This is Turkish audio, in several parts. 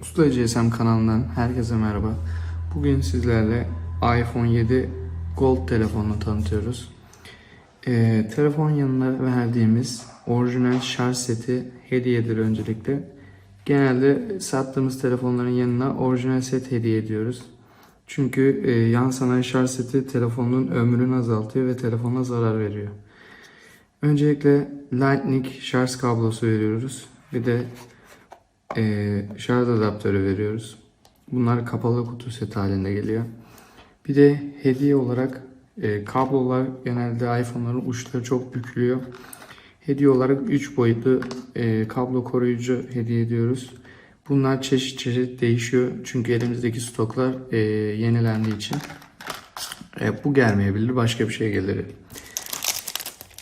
Usta GSM kanalından herkese merhaba. Bugün sizlerle iPhone 7 Gold telefonunu tanıtıyoruz. Ee, telefon yanına verdiğimiz orijinal şarj seti hediyedir öncelikle. Genelde sattığımız telefonların yanına orijinal set hediye ediyoruz. Çünkü e, yan sanayi şarj seti telefonun ömrünü azaltıyor ve telefona zarar veriyor. Öncelikle Lightning şarj kablosu veriyoruz. Bir de e, şarj adaptörü veriyoruz. Bunlar kapalı kutu set halinde geliyor. Bir de hediye olarak e, kablolar genelde iPhone'ların uçları çok bükülüyor. Hediye olarak 3 boyutlu e, kablo koruyucu hediye ediyoruz. Bunlar çeşit çeşit değişiyor. Çünkü elimizdeki stoklar e, yenilendiği için. E, bu gelmeyebilir. Başka bir şey gelir.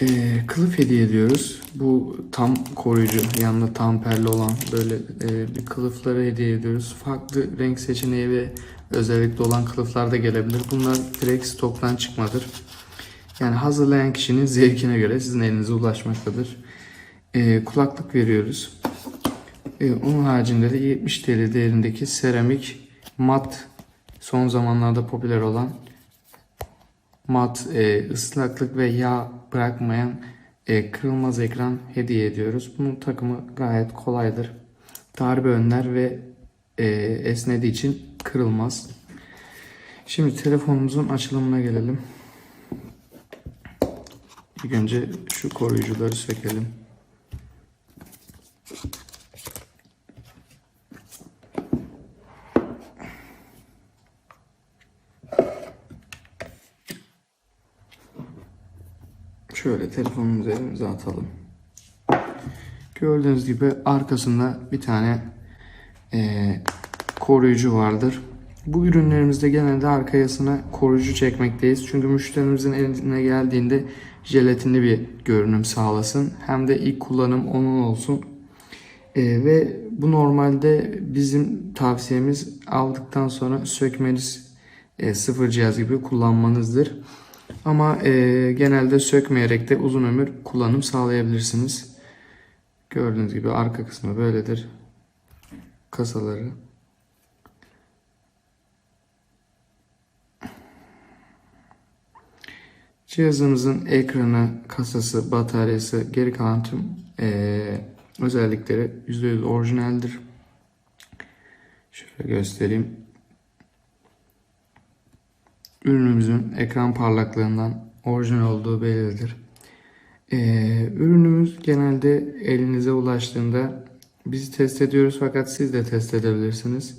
E, kılıf hediye ediyoruz. Bu tam koruyucu, yanında tamperli olan böyle e, bir kılıfları hediye ediyoruz. Farklı renk seçeneği ve özellikle olan kılıflar da gelebilir. Bunlar direkt stoktan çıkmadır. Yani hazırlayan kişinin zevkine göre sizin elinize ulaşmaktadır. E, kulaklık veriyoruz. E, onun haricinde de 70 TL değerindeki seramik mat son zamanlarda popüler olan mat e, ıslaklık ve yağ bırakmayan e, kırılmaz ekran hediye ediyoruz. Bunun takımı gayet kolaydır. Darbe önler ve e, esnediği için kırılmaz. Şimdi telefonumuzun açılımına gelelim. İlk önce şu koruyucuları sökelim. Şöyle telefonumuzu elimize atalım. Gördüğünüz gibi arkasında bir tane eee, koruyucu vardır. Bu ürünlerimizde genelde arka yasına koruyucu çekmekteyiz. Çünkü müşterimizin eline geldiğinde jelatinli bir görünüm sağlasın. Hem de ilk kullanım onun olsun. Eee, ve bu normalde bizim tavsiyemiz aldıktan sonra sökmeniz e, sıfır cihaz gibi kullanmanızdır. Ama e, genelde sökmeyerek de uzun ömür kullanım sağlayabilirsiniz. Gördüğünüz gibi arka kısmı böyledir. Kasaları. Cihazımızın ekranı, kasası, bataryası, geri kalan tüm e, özellikleri %100 orijinaldir. Şöyle göstereyim. Ürünümüzün ekran parlaklığından orijinal olduğu bellidir. Ee, ürünümüz genelde elinize ulaştığında biz test ediyoruz fakat siz de test edebilirsiniz.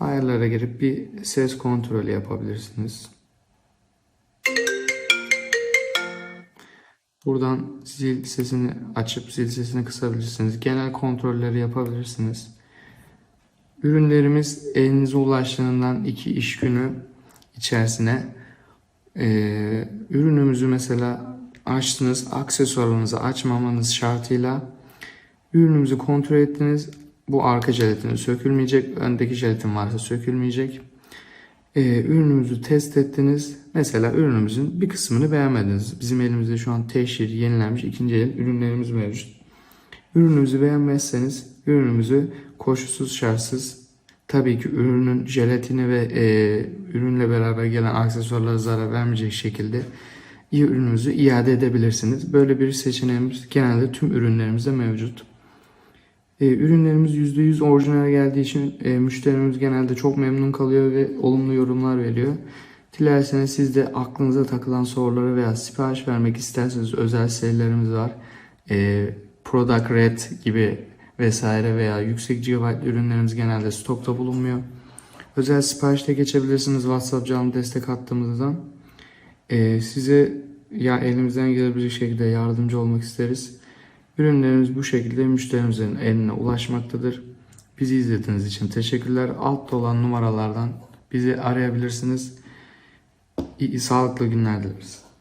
Ayarlara girip bir ses kontrolü yapabilirsiniz. Buradan zil sesini açıp zil sesini kısabilirsiniz. Genel kontrolleri yapabilirsiniz. Ürünlerimiz elinize ulaştığından iki iş günü içerisine e, ürünümüzü mesela açtınız, aksesuarınızı açmamanız şartıyla ürünümüzü kontrol ettiniz. Bu arka jelatini sökülmeyecek, öndeki jelatin varsa sökülmeyecek. E, ürünümüzü test ettiniz. Mesela ürünümüzün bir kısmını beğenmediniz. Bizim elimizde şu an teşhir, yenilenmiş ikinci el ürünlerimiz mevcut. Ürünümüzü beğenmezseniz ürünümüzü koşulsuz şartsız Tabii ki ürünün jelatini ve e, ürünle beraber gelen aksesuarlara zarar vermeyecek şekilde ürünümüzü iade edebilirsiniz. Böyle bir seçeneğimiz genelde tüm ürünlerimizde mevcut. E, ürünlerimiz %100 orijinal geldiği için e, müşterimiz genelde çok memnun kalıyor ve olumlu yorumlar veriyor. Dilerseniz siz de aklınıza takılan soruları veya sipariş vermek isterseniz özel serilerimiz var. E, Product Red gibi vesaire veya yüksek GB ürünlerimiz genelde stokta bulunmuyor. Özel siparişte geçebilirsiniz WhatsApp canlı destek hattımızdan. Ee, size ya elimizden gelebilecek şekilde yardımcı olmak isteriz. Ürünlerimiz bu şekilde müşterimizin eline ulaşmaktadır. Bizi izlediğiniz için teşekkürler. Altta olan numaralardan bizi arayabilirsiniz. İyi, sağlıklı günler dileriz.